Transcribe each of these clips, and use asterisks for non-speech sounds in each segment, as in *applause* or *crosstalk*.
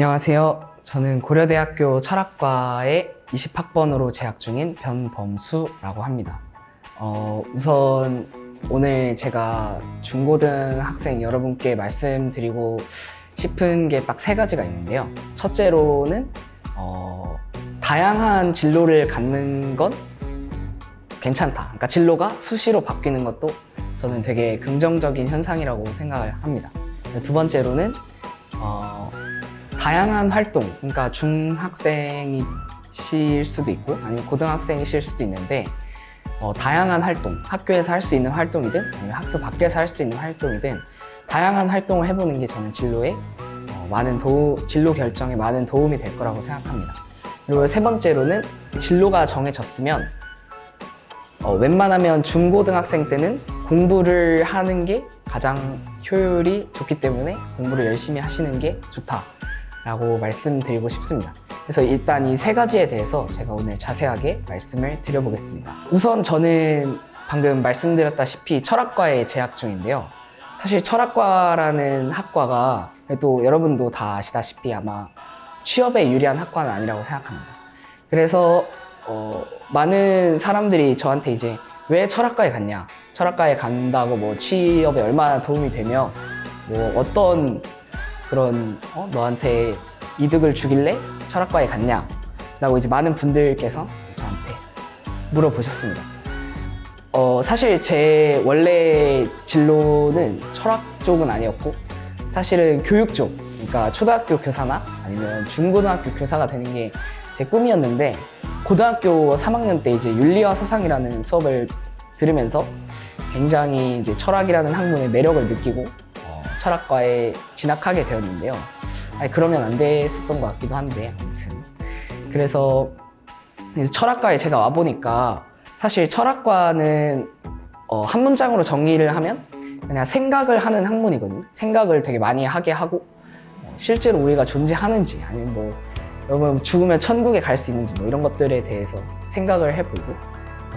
안녕하세요. 저는 고려대학교 철학과의 20학번으로 재학 중인 변범수라고 합니다. 어, 우선 오늘 제가 중고등 학생 여러분께 말씀드리고 싶은 게 딱 세 가지가 있는데요. 첫째로는 어, 다양한 진로를 갖는 건 괜찮다. 그러니까 진로가 수시로 바뀌는 것도 저는 되게 긍정적인 현상이라고 생각을 합니다. 두 번째로는 어, 다양한 활동, 그러니까 중학생이실 수도 있고 아니면 고등학생이실 수도 있는데 어, 다양한 활동, 학교에서 할 수 있는 활동이든 아니면 학교 밖에서 할 수 있는 활동이든 다양한 활동을 해보는 게 저는 진로에 어, 많은 도 진로 결정에 많은 도움이 될 거라고 생각합니다. 그리고 세 번째로는 진로가 정해졌으면 어, 웬만하면 중고등학생 때는 공부를 하는 게 가장 효율이 좋기 때문에 공부를 열심히 하시는 게 좋다 라고 말씀드리고 싶습니다. 그래서 일단 이 세 가지에 대해서 제가 오늘 자세하게 말씀을 드려보겠습니다. 우선 저는 방금 말씀드렸다시피 철학과에 재학 중인데요. 사실 철학과라는 학과가 또 여러분도 다 아시다시피 아마 취업에 유리한 학과는 아니라고 생각합니다. 그래서 어, 많은 사람들이 저한테 이제 왜 철학과에 갔냐? 철학과에 간다고 뭐 취업에 얼마나 도움이 되며 뭐 어떤 그런 어, 너한테 이득을 주길래 철학과에 갔냐? 라고 이제 많은 분들께서 저한테 물어보셨습니다. 어, 사실 제 원래 진로는 철학 쪽은 아니었고 사실은 교육 쪽, 그러니까 초등학교 교사나 아니면 중고등학교 교사가 되는 게 제 꿈이었는데 고등학교 3학년 때 이제 윤리와 사상이라는 수업을 들으면서 굉장히 이제 철학이라는 학문의 매력을 느끼고 어, 철학과에 진학하게 되었는데요. 아니, 그러면 안 됐었던 것 같기도 한데 아무튼 그래서 철학과에 제가 와 보니까 사실 철학과는 어, 한 문장으로 정리를 하면 그냥 생각을 하는 학문이거든요. 생각을 되게 많이 하게 하고 어, 실제로 우리가 존재하는지 아니면 뭐 여러분 죽으면 천국에 갈 수 있는지 뭐 이런 것들에 대해서 생각을 해보고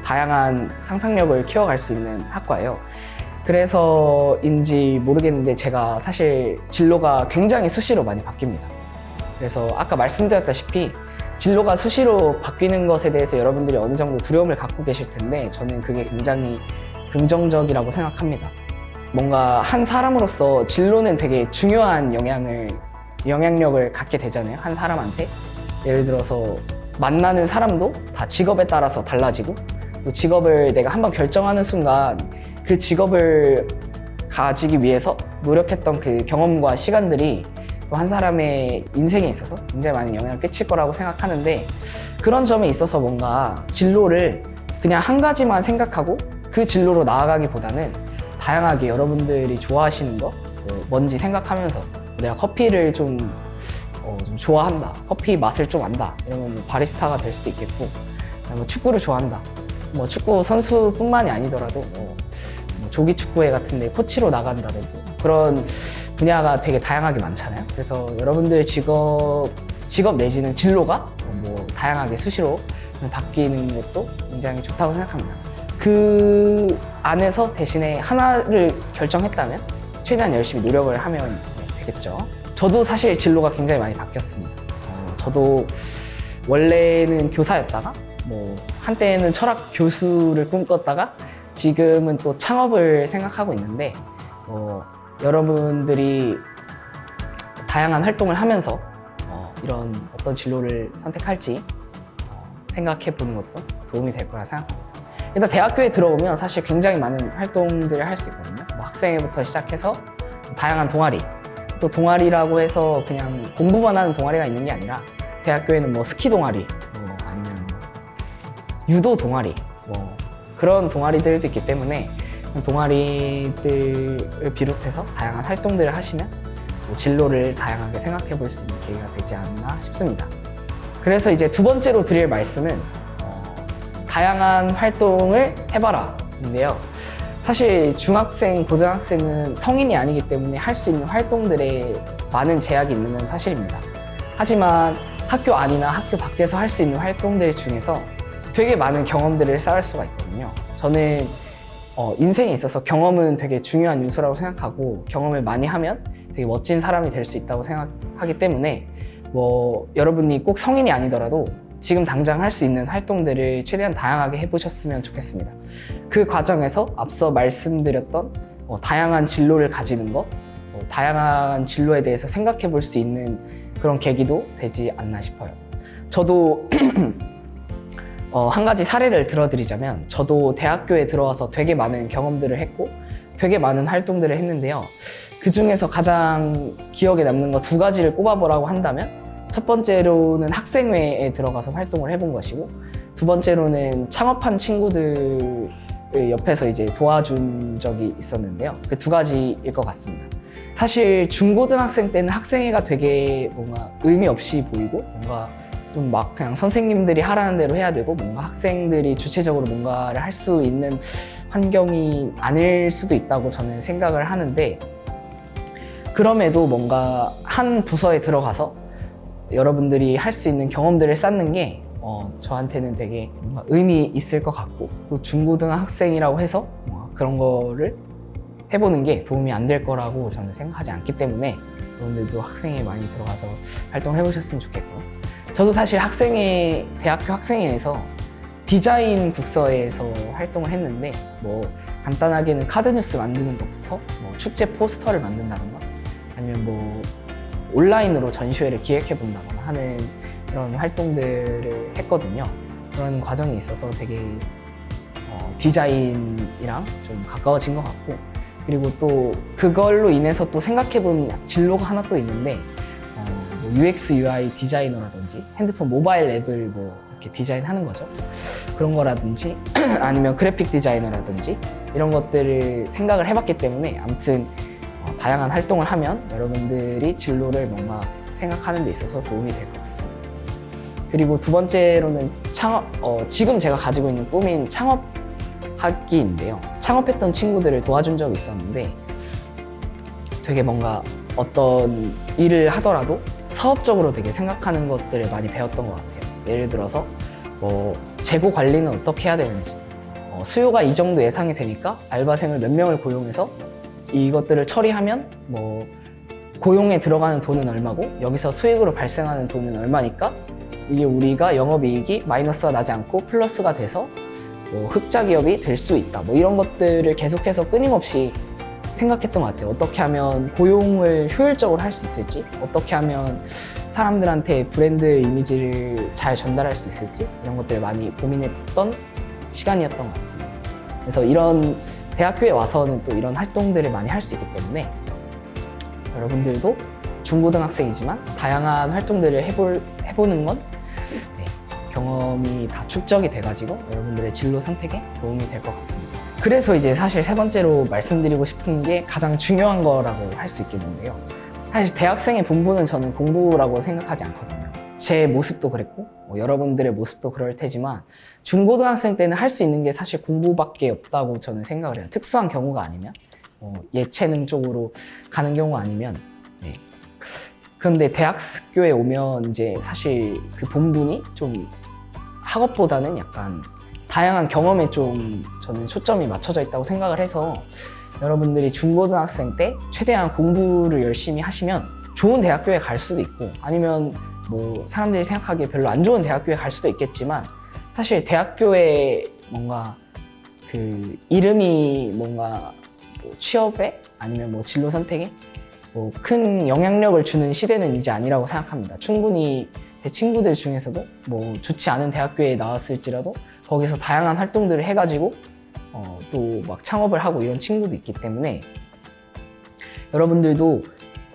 다양한 상상력을 키워갈 수 있는 학과예요. 그래서인지 모르겠는데 제가 사실 진로가 굉장히 수시로 많이 바뀝니다. 그래서 아까 말씀드렸다시피 진로가 수시로 바뀌는 것에 대해서 여러분들이 어느 정도 두려움을 갖고 계실 텐데 저는 그게 굉장히 긍정적이라고 생각합니다. 뭔가 한 사람으로서 진로는 되게 중요한 영향을 영향력을 갖게 되잖아요. 한 사람한테. 예를 들어서 만나는 사람도 다 직업에 따라서 달라지고 또 직업을 내가 한번 결정하는 순간 그 직업을 가지기 위해서 노력했던 그 경험과 시간들이 또 한 사람의 인생에 있어서 굉장히 많은 영향을 끼칠 거라고 생각하는데 그런 점에 있어서 뭔가 진로를 그냥 한 가지만 생각하고 그 진로로 나아가기보다는 다양하게 여러분들이 좋아하시는 거뭐 뭔지 생각하면서 내가 커피를 좀, 어, 좀 좋아한다. 커피 맛을 좀 안다. 이러면 뭐 바리스타가 될 수도 있겠고, 뭐 축구를 좋아한다. 뭐 축구 선수뿐만이 아니더라도 뭐, 뭐 조기 축구회 같은 데 코치로 나간다든지 그런 분야가 되게 다양하게 많잖아요. 그래서 여러분들 직업 직업 내지는 진로가 뭐 다양하게 수시로 바뀌는 것도 굉장히 좋다고 생각합니다. 그 안에서 대신에 하나를 결정했다면 최대한 열심히 노력을 하면 되겠죠. 저도 사실 진로가 굉장히 많이 바뀌었습니다. 어, 저도 원래는 교사였다가 뭐 한때는 철학 교수를 꿈꿨다가 지금은 또 창업을 생각하고 있는데 어, 여러분들이 다양한 활동을 하면서 어, 이런 어떤 진로를 선택할지 어, 생각해 보는 것도 도움이 될 거라 생각합니다. 일단 대학교에 들어오면 사실 굉장히 많은 활동들을 할 수 있거든요. 뭐 학생회부터 시작해서 다양한 동아리, 또 동아리라고 해서 그냥 공부만 하는 동아리가 있는 게 아니라 대학교에는 뭐 스키 동아리, 뭐 아니면 유도 동아리, 뭐 그런 동아리들도 있기 때문에 동아리들을 비롯해서 다양한 활동들을 하시면 뭐 진로를 다양하게 생각해 볼 수 있는 계기가 되지 않나 싶습니다. 그래서 이제 두 번째로 드릴 말씀은 어, 다양한 활동을 해봐라 인데요. 사실 중학생, 고등학생은 성인이 아니기 때문에 할 수 있는 활동들에 많은 제약이 있는 건 사실입니다. 하지만 학교 안이나 학교 밖에서 할 수 있는 활동들 중에서 되게 많은 경험들을 쌓을 수가 있거든요. 저는 어, 인생에 있어서 경험은 되게 중요한 요소라고 생각하고 경험을 많이 하면 되게 멋진 사람이 될 수 있다고 생각하기 때문에 뭐 여러분이 꼭 성인이 아니더라도 지금 당장 할 수 있는 활동들을 최대한 다양하게 해보셨으면 좋겠습니다. 그 과정에서 앞서 말씀드렸던 어, 다양한 진로를 가지는 것, 어, 다양한 진로에 대해서 생각해 볼 수 있는 그런 계기도 되지 않나 싶어요. 저도 *clears throat* 어, 한 가지 사례를 들어드리자면 저도 대학교에 들어와서 되게 많은 경험들을 했고 되게 많은 활동들을 했는데요. 그 중에서 가장 기억에 남는 거 두 가지를 꼽아보라고 한다면 첫 번째로는 학생회에 들어가서 활동을 해본 것이고 두 번째로는 창업한 친구들을 옆에서 이제 도와준 적이 있었는데요. 그 두 가지일 것 같습니다. 사실 중고등학생 때는 학생회가 되게 뭔가 의미 없이 보이고 뭔가 좀 막 그냥 선생님들이 하라는 대로 해야 되고 뭔가 학생들이 주체적으로 뭔가를 할 수 있는 환경이 아닐 수도 있다고 저는 생각을 하는데 그럼에도 뭔가 한 부서에 들어가서 여러분들이 할 수 있는 경험들을 쌓는 게 어, 저한테는 되게 뭔가 의미 있을 것 같고 또 중고등학생이라고 해서 그런 거를 해보는 게 도움이 안 될 거라고 저는 생각하지 않기 때문에 여러분들도 학생회 많이 들어가서 활동을 해보셨으면 좋겠고 저도 사실 학생회 대학교 학생회에서 디자인 국서에서 활동을 했는데 뭐 간단하게는 카드 뉴스 만드는 것부터 뭐 축제 포스터를 만든다던가 아니면 뭐 온라인으로 전시회를 기획해 본다거나 하는 그런 활동들을 했거든요. 그런 과정이 있어서 되게 어, 디자인이랑 좀 가까워진 것 같고 그리고 또 그걸로 인해서 또 생각해 본 진로가 하나 또 있는데 어, 뭐 UX UI 디자이너라든지 핸드폰 모바일 앱을 뭐 이렇게 디자인하는 거죠. 그런 거라든지 *clears throat* 아니면 그래픽 디자이너라든지 이런 것들을 생각을 해봤기 때문에 아무튼 어, 다양한 활동을 하면 여러분들이 진로를 뭔가 생각하는 데 있어서 도움이 될 것 같습니다. 그리고 두 번째로는 창업, 어, 지금 제가 가지고 있는 꿈인 창업하기인데요. 창업했던 친구들을 도와준 적이 있었는데 되게 뭔가 어떤 일을 하더라도 사업적으로 되게 생각하는 것들을 많이 배웠던 것 같아요. 예를 들어서 뭐 재고 관리는 어떻게 해야 되는지 어, 수요가 이 정도 예상이 되니까 알바생을 몇 명을 고용해서 이것들을 처리하면 뭐 고용에 들어가는 돈은 얼마고 여기서 수익으로 발생하는 돈은 얼마니까 이게 우리가 영업이익이 마이너스가 나지 않고 플러스가 돼서 뭐 흑자 기업이 될 수 있다. 뭐 이런 것들을 계속해서 끊임없이 생각했던 것 같아요. 어떻게 하면 고용을 효율적으로 할 수 있을지, 어떻게 하면 사람들한테 브랜드 이미지를 잘 전달할 수 있을지 이런 것들을 많이 고민했던 시간이었던 것 같습니다. 그래서 이런 대학교에 와서는 또 이런 활동들을 많이 할 수 있기 때문에 여러분들도 중고등학생이지만 다양한 활동들을 해볼, 해보는 건 네, 경험이 다 축적이 돼가지고 여러분들의 진로 선택에 도움이 될 것 같습니다. 그래서 이제 사실 세 번째로 말씀드리고 싶은 게 가장 중요한 거라고 할 수 있겠는데요. 사실 대학생의 본분은 저는 공부라고 생각하지 않거든요. 제 모습도 그랬고 뭐 여러분들의 모습도 그럴 테지만 중고등학생 때는 할 수 있는 게 사실 공부밖에 없다고 저는 생각을 해요. 특수한 경우가 아니면 어, 예체능 쪽으로 가는 경우가 아니면 네. 그런데 대학교에 오면 이제 사실 그 본분이 좀 학업보다는 약간 다양한 경험에 좀 저는 초점이 맞춰져 있다고 생각을 해서 여러분들이 중고등학생 때 최대한 공부를 열심히 하시면 좋은 대학교에 갈 수도 있고 아니면 뭐 사람들이 생각하기에 별로 안 좋은 대학교에 갈 수도 있겠지만 사실 대학교에 뭔가 그 이름이 뭔가 뭐 취업에 아니면 뭐 진로 선택에 뭐 큰 영향력을 주는 시대는 이제 아니라고 생각합니다. 충분히 제 친구들 중에서도 뭐 좋지 않은 대학교에 나왔을지라도 거기서 다양한 활동들을 해가지고 어, 또 막 창업을 하고 이런 친구도 있기 때문에 여러분들도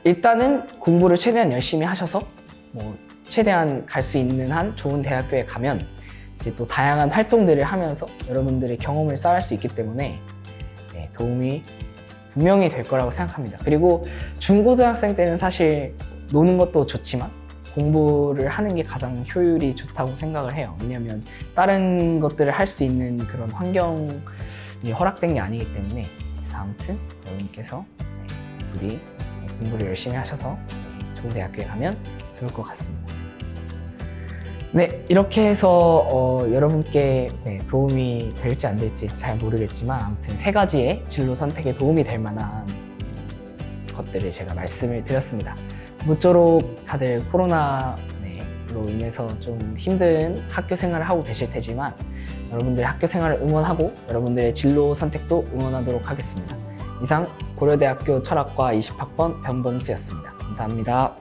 일단은 공부를 최대한 열심히 하셔서 뭐 최대한 갈 수 있는 한 좋은 대학교에 가면 이제 또 다양한 활동들을 하면서 여러분들의 경험을 쌓을 수 있기 때문에 네, 도움이 분명히 될 거라고 생각합니다. 그리고 중고등학생 때는 사실 노는 것도 좋지만 공부를 하는 게 가장 효율이 좋다고 생각을 해요. 왜냐하면 다른 것들을 할 수 있는 그런 환경이 허락된 게 아니기 때문에 그래서 아무튼 여러분께서 네, 부디 공부를 열심히 하셔서 네, 좋은 대학교에 가면 좋을 것 같습니다. 네, 이렇게 해서 어, 여러분께 네, 도움이 될지 안 될지 잘 모르겠지만 아무튼 세 가지의 진로 선택에 도움이 될 만한 것들을 제가 말씀을 드렸습니다. 모쪼록 다들 코로나 로 인해서 좀 힘든 학교 생활을 하고 계실 테지만 여러분들의 학교 생활을 응원하고 여러분들의 진로 선택도 응원하도록 하겠습니다. 이상 고려대학교 철학과 20학번 변범수였습니다. 감사합니다.